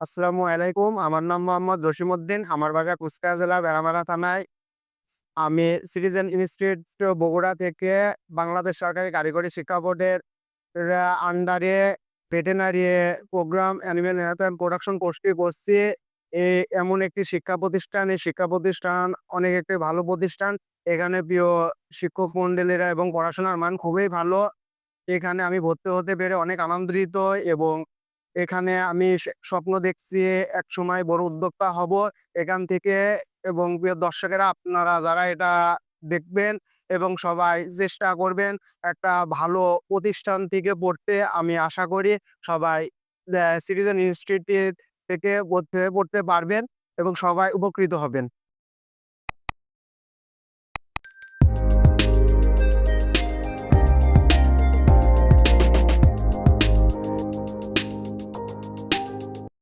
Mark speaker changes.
Speaker 1: আসসালামু আলাইকুম। আমার নাম মোহাম্মদ জসিমউদ্দিন। আমার বাসা কুচকা জেলা বেড়ামারা থানায়। আমি সিটিজেন ইনস্টিটিউট বগুড়া থেকে বাংলাদেশ সরকারি কারিগরি শিক্ষা বোর্ডের আন্ডারে veterinary programme animal health and production কোর্সটি করছি। এমন একটি শিক্ষা প্রতিষ্ঠান, এই শিক্ষা প্রতিষ্ঠান অনেক একটি ভালো প্রতিষ্ঠান। এখানে প্রিয় শিক্ষক মন্ডলীরা এবং পড়াশোনার মান খুবই ভালো। এখানে আমি ভর্তি হতে পেরে অনেক আনন্দিত এবং এখানে আমি স্বপ্ন দেখছি একসময় বড় উদ্যোক্তা হব। এখান থেকে এবং প্রিয় দর্শকেরা, আপনারা যারা এটা দেখবেন এবং সবাই চেষ্টা করবেন একটা ভালো প্রতিষ্ঠান থেকে পড়তে, আমি আশা করি সবাই সিটিজেন ইনস্টিটিউট থেকে হয়ে পড়তে পারবেন এবং সবাই উপকৃত হবেন।